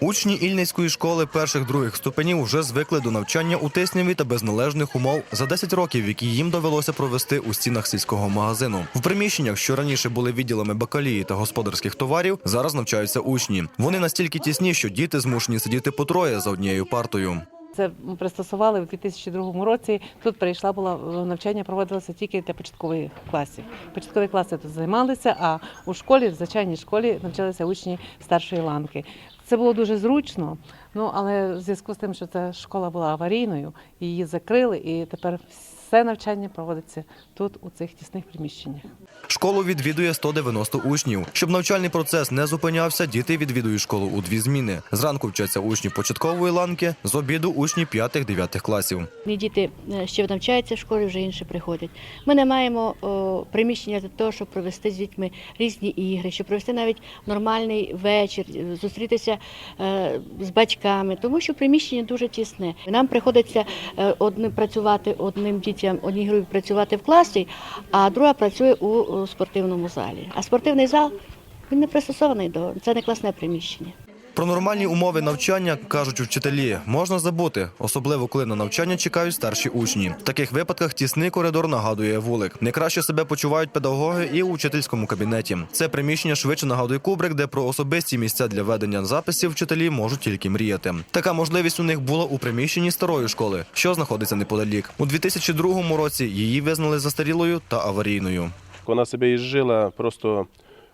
Учні Ільницької школи перших других ступенів вже звикли до навчання у тисняві та без належних умов за 10 років, які їм довелося провести у стінах сільського магазину. В приміщеннях, що раніше були відділами бакалії та господарських товарів, зараз навчаються учні. Вони настільки тісні, що діти змушені сидіти по троє за однією партою. Це пристосували у 2002 році. Тут прийшла була е, навчання, проводилося тільки для початкових класів. Початкові класи тут займалися, а у школі, в звичайній школі, навчалися учні старшої ланки. Це було дуже зручно. Ну але в зв'язку з тим, що ця школа була аварійною, її закрили, і тепер все навчання проводиться тут, у цих тісних приміщеннях. Школу відвідує 190 учнів. Щоб навчальний процес не зупинявся, діти відвідують школу у дві зміни. Зранку вчаться учні початкової ланки, з обіду учні 5-9 класів. Мій діти е, ще навчаються в школі, вже інші приходять. Ми не маємо о, приміщення для того, щоб провести з дітьми різні ігри, щоб провести навіть нормальний вечір, е, зустрітися е, з батьками, тому що приміщення дуже тісне. Нам приходиться е, одним працювати одним дітям, одній групі працювати в класі, а друга працює у, у спортивному залі. А спортивний зал він не пристосований до це не класне приміщення. Про нормальні умови навчання кажуть вчителі, можна забути, особливо коли на навчання чекають старші учні. В таких випадках тісний коридор нагадує вулик. Не краще себе почувають педагоги і у вчительському кабінеті. Це приміщення швидше нагадує кубрик, де про особисті місця для ведення записів вчителі можуть тільки мріяти. Така можливість у них була у приміщенні старої школи, що знаходиться неподалік. У 2002 році її визнали застарілою та аварійною. Вона себе ізжила просто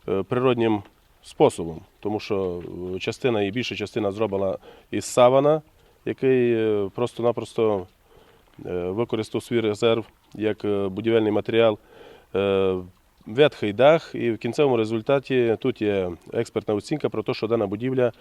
е, природнім способом, тому що е, частина і більша частина зробила із савана, який е, просто-напросто використав свій резерв як будівельний матеріал. Ветхий дах, і в кінцевому результаті тут є експертна оцінка про те, що дана будівля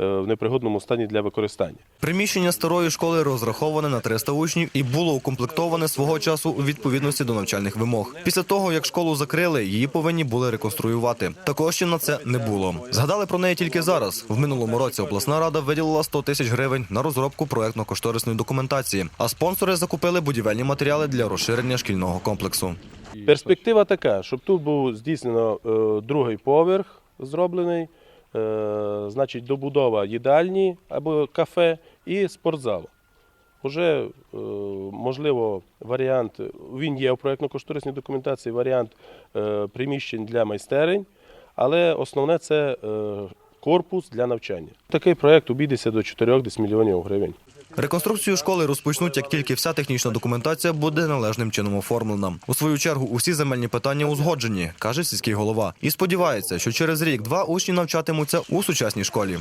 е, в непригодному стані для використання. Приміщення старої школи розраховане на 300 учнів і було укомплектоване свого часу у відповідності до навчальних вимог. Після того, як школу закрили, її повинні були реконструювати. Такого ще на це не було. Згадали про неї тільки зараз. В минулому році обласна рада виділила 100 тисяч гривень на розробку проектно-кошторисної документації, а спонсори закупили будівельні матеріали для розширення шкільного комплексу. Перспектива така, щоб тут був здійснено е, другий поверх зроблений, е, значить добудова їдальні або кафе і спортзал. Уже е, можливо варіант, він є у проєктно-кошторисній документації, варіант приміщень для майстерень, але основне це корпус для навчання. Такий проєкт обійдеться до 4 мільйонів гривень. Реконструкцію школи розпочнуть, як тільки вся технічна документація буде належним чином оформлена. У свою чергу усі земельні питання узгоджені, каже сільський голова, і сподівається, що через рік-два учні навчатимуться у сучасній школі.